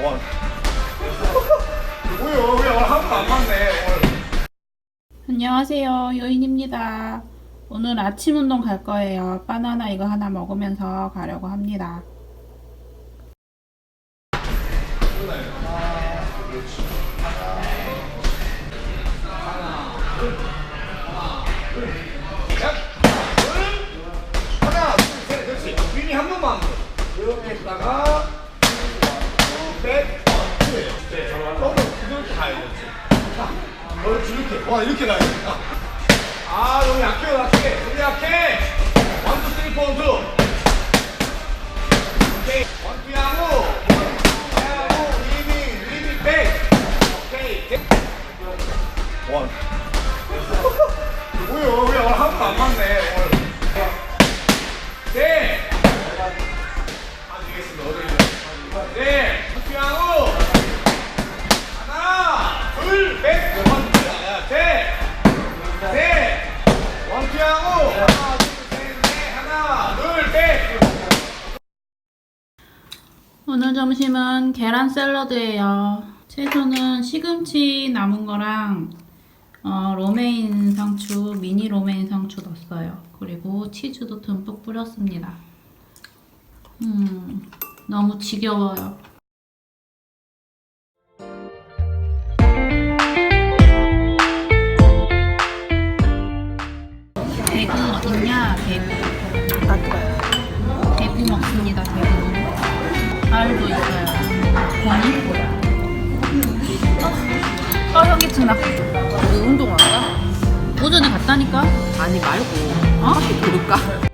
뭐야, 안 맞네. 안녕하세요. 요인입니다. 오늘 아침 운동 갈 거예요. 바나나 이거 하나 먹으면서 가려고 합니다. 하나, 둘, 셋, 그렇지. 윈이 한 번만. 이렇게 했다가, 그렇지, 이렇게. 와, 이렇게 가야 돼. 아, 너무 약해요, 약해. 너무 약해. 원, 투, 쓰리, 포, 투. 오케이. 원, 투, 야구. 원, 투, 야구. 리빙, 리빙, 백. 오케이. 백. 원. 뭐야, 왜 오늘 한 번도 안 맞네. 원투하고 하나, 둘, 셋, 넷, 하나, 둘, 셋. 오늘 점심은 계란 샐러드예요. 채소는 시금치 남은 거랑 어, 로메인 상추, 미니 로메인 상추 넣었어요. 그리고 치즈도 듬뿍 뿌렸습니다. 음, 너무 지겨워요. 대구 어딨냐? 대구. 대구 먹습니다. 대구. 알도 있어요. 권이? 어, 현기증 나. 우리 운동할까? 오전에 갔다니까? 아니 말고 어? 고를까?